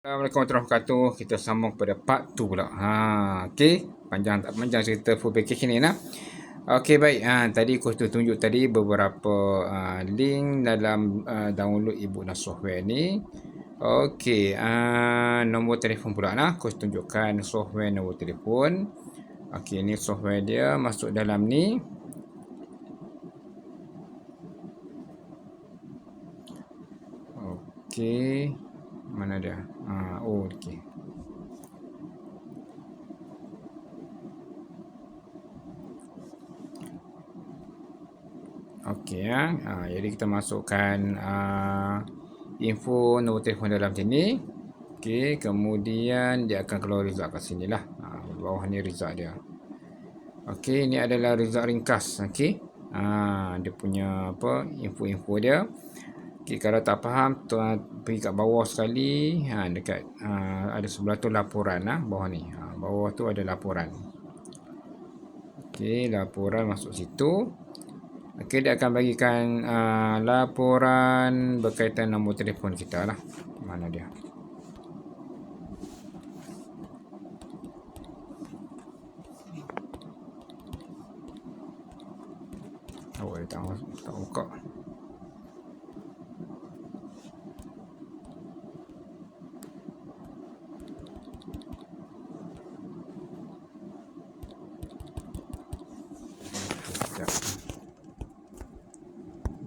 Assalamualaikum warahmatullahi wabarakatuh. Kita sambung pada part 2 pula. Ha, okey. Panjang tak panjang cerita full package ni nah. Okey baik. Ha, tadi aku tu tunjuk tadi beberapa uh, link dalam uh, download ebook dan software ni. Okey, uh, nombor telefon pula nah. Aku tunjukkan software nombor telefon. Okey, ni software dia masuk dalam ni. Okey mana dia? Ha, oh okey. Okey ya. Ha, jadi kita masukkan uh, info nombor telefon dalam sini. Okey kemudian dia akan keluar result kat sini lah. Ha, bawah ni result dia. Okey ini adalah result ringkas okey. Ha, dia punya apa info-info dia Okay, kalau tak faham, tuan pergi kat bawah sekali. Ha, dekat ha, ada sebelah tu laporan lah, bawah ni. Ha, bawah tu ada laporan. Okey, laporan masuk situ. Okey, dia akan bagikan uh, laporan berkaitan nombor telefon kita lah. Mana dia? Oh, dia tak, tak buka.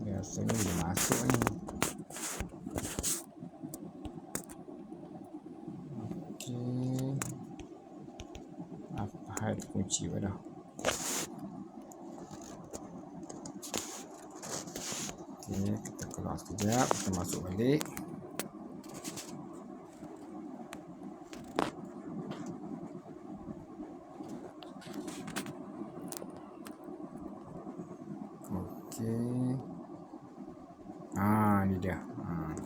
Biasanya boleh masuk ni. Okey. Hal kunci pada? Okey, kita keluar sekejap, kita masuk balik. Ha ni dia. Ha.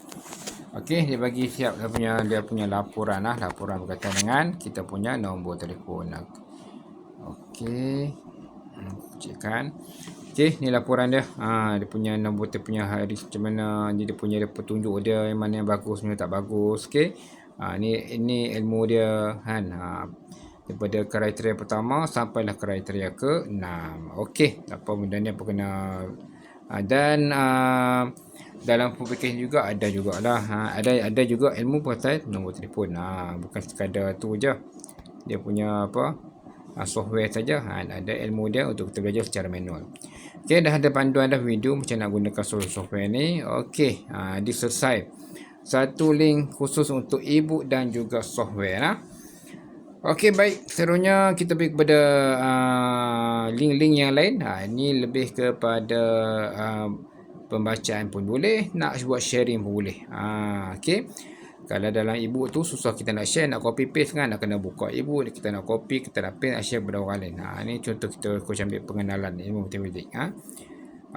Okey, dia bagi siap dia punya dia punya laporan lah, laporan berkaitan dengan kita punya nombor telefon. Okey. Hmm, cekkan. Okey, ni laporan dia. Ha, dia punya nombor dia punya hari macam mana, dia punya dia petunjuk dia yang mana yang bagus, mana tak bagus. Okey. Ha, ni ini ilmu dia kan. Ha, daripada kriteria pertama sampailah kriteria ke-6. Okey, apa benda ni apa kena ha, dan uh, dalam package juga ada jugalah ha, ada ada juga ilmu pasal nombor telefon ha, bukan sekadar tu je dia punya apa ha, software saja ha, ada ilmu dia untuk kita belajar secara manual ok dah ada panduan dah video macam nak gunakan software ni ok ha, di selesai satu link khusus untuk ebook dan juga software lah. Okey baik seterusnya kita pergi kepada uh, link-link uh, yang lain. Ha ini lebih kepada uh, pembacaan pun boleh, nak buat sharing pun boleh. Ha, okay. Kalau dalam ebook tu susah kita nak share, nak copy paste kan, nak kena buka ebook, kita nak copy, kita nak paste, nak share kepada orang lain. Ha, ni contoh kita coach ambil pengenalan ilmu matematik. Ha.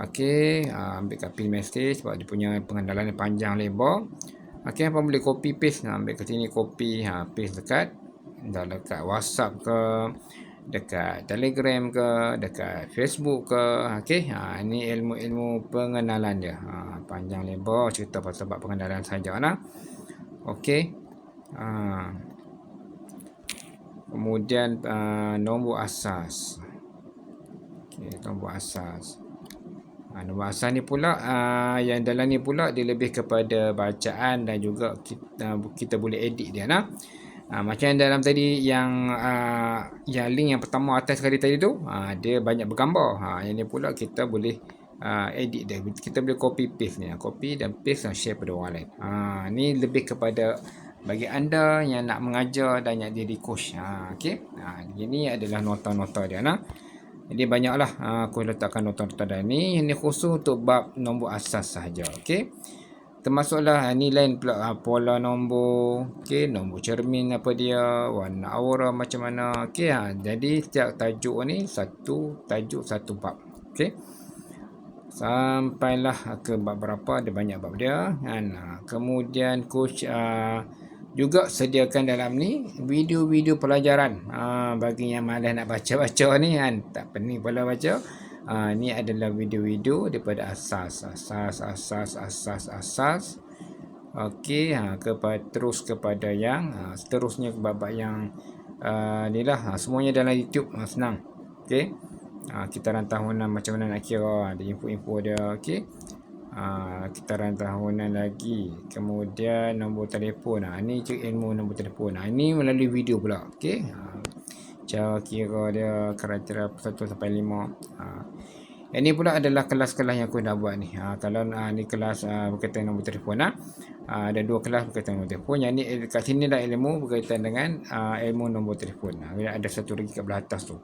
Okey, ha, ambil copy message sebab dia punya pengenalan panjang lebar. Okey, apa boleh copy paste, ha, ambil ke sini copy, ha, paste dekat dalam dekat WhatsApp ke, dekat Telegram ke, dekat Facebook ke. Okey, ha ini ilmu-ilmu pengenalan dia. Ha panjang lebar cerita pasal bab pengenalan saja nah. Okey. Ha Kemudian uh, nombor asas. Okey, nombor asas. Ha, nombor asas ni pula uh, yang dalam ni pula dia lebih kepada bacaan dan juga kita kita boleh edit dia nah. Ha, macam yang dalam tadi yang uh, yang link yang pertama atas sekali tadi tu, uh, dia banyak bergambar. Ha, yang ni pula kita boleh uh, edit dia. Kita boleh copy paste ni. Copy dan paste dan share pada orang lain. Ha, ni lebih kepada bagi anda yang nak mengajar dan nak jadi coach. Ha, okay. Ha, ini adalah nota-nota dia. Nah. Jadi banyaklah uh, aku letakkan nota-nota dan ni. Ini khusus untuk bab nombor asas sahaja. Okay termasuklah ni lain pula ha, pola nombor okey nombor cermin apa dia warna aura macam mana okey ha jadi setiap tajuk ni satu tajuk satu bab okey sampailah ke bab berapa ada banyak bab dia kan ha, kemudian coach uh, juga sediakan dalam ni video-video pelajaran ha, bagi yang malas nak baca-baca ni kan tak pening pula baca Ha, ini adalah video-video daripada asas, asas, asas, asas, asas. Okey, ha, kepada, terus kepada yang ha, seterusnya babak yang uh, ni lah. Ha, semuanya dalam YouTube ha, senang. Okey. Ha, kitaran tahunan macam mana nak kira. Ada info-info dia. Okey. Ha, kitaran tahunan lagi. Kemudian nombor telefon. Ha, ni cik ilmu nombor telefon. Ha, ini melalui video pula. Okey. Ha, cara kira dia kriteria 1 sampai 5. Ha, ini pula adalah kelas-kelas yang aku dah buat ni. Ha, kalau ha, ni kelas ha, berkaitan nombor telefon. Ha. Ha, ada dua kelas berkaitan nombor telefon. Yang ni kat sini dah ilmu berkaitan dengan ha, ilmu nombor telefon. Ha, ada satu lagi kat belah atas tu.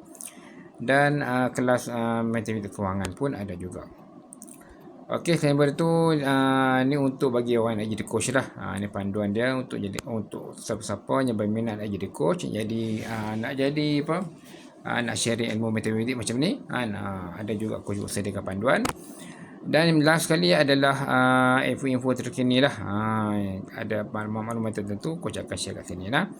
Dan ha, kelas ha, matematik kewangan pun ada juga. Okey, selain tu uh, ni untuk bagi orang nak jadi coach lah. Uh, ni panduan dia untuk jadi untuk siapa-siapa yang berminat nak jadi coach, jadi uh, nak jadi apa? uh, nak share ilmu matematik macam ni kan uh, ada juga aku juga sediakan panduan dan last sekali adalah uh, info-info terkini lah uh, ada maklumat-maklumat tertentu aku akan share kat sini lah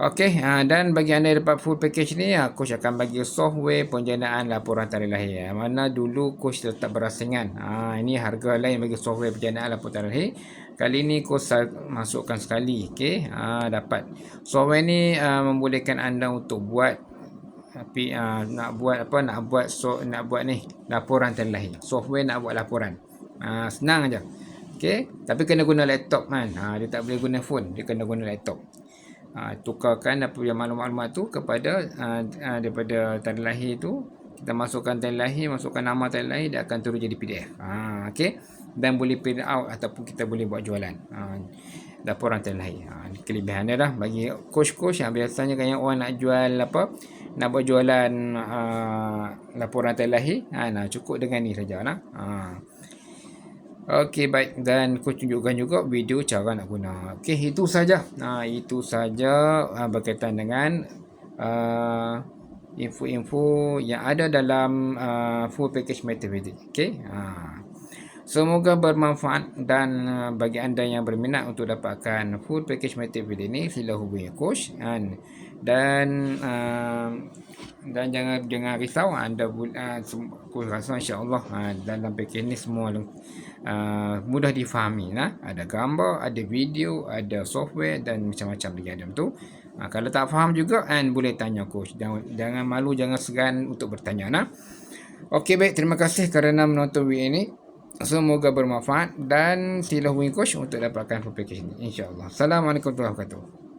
Okey, uh, dan bagi anda yang dapat full package ni, aku akan bagi software penjanaan laporan tarikh lahir. Mana dulu coach tetap berasingan. Ha, ini harga lain bagi software penjanaan laporan tarikh lahir. Kali ni coach masukkan sekali. Okey, ha, dapat. Software ni uh, membolehkan anda untuk buat tapi uh, nak buat apa nak buat so, nak buat ni laporan terlahir software nak buat laporan uh, senang aja okey tapi kena guna laptop kan uh, dia tak boleh guna phone dia kena guna laptop uh, tukarkan apa yang maklumat-maklumat tu kepada uh, daripada tanda lahir tu. Kita masukkan tanda lahir masukkan nama tanda lahir dia akan turun jadi PDF uh, okey dan boleh print out ataupun kita boleh buat jualan. Uh, laporan tanda lahir. Uh, kelebihan dia lah bagi coach-coach yang biasanya kan orang nak jual apa nak buat jualan uh, laporan terlahir ha, nah, cukup dengan ni saja nah. Ha. Okey baik dan aku tunjukkan juga video cara nak guna. Okey itu saja. Ha, itu saja uh, berkaitan dengan uh, info-info yang ada dalam uh, full package matematik. Okey. Ha. Semoga bermanfaat dan uh, bagi anda yang berminat untuk dapatkan full package matematik ini sila hubungi coach and dan uh, dan jangan jangan risau anda uh, aku rasa insyaallah uh, dalam package ni semua uh, mudah difahami nah ada gambar ada video ada software dan macam-macam lagi ada tu uh, kalau tak faham juga and boleh tanya coach jangan jangan malu jangan segan untuk bertanya nah okey baik terima kasih kerana menonton video ini Semoga bermanfaat dan sila hubungi coach untuk dapatkan package ini. InsyaAllah. Assalamualaikum warahmatullahi wabarakatuh.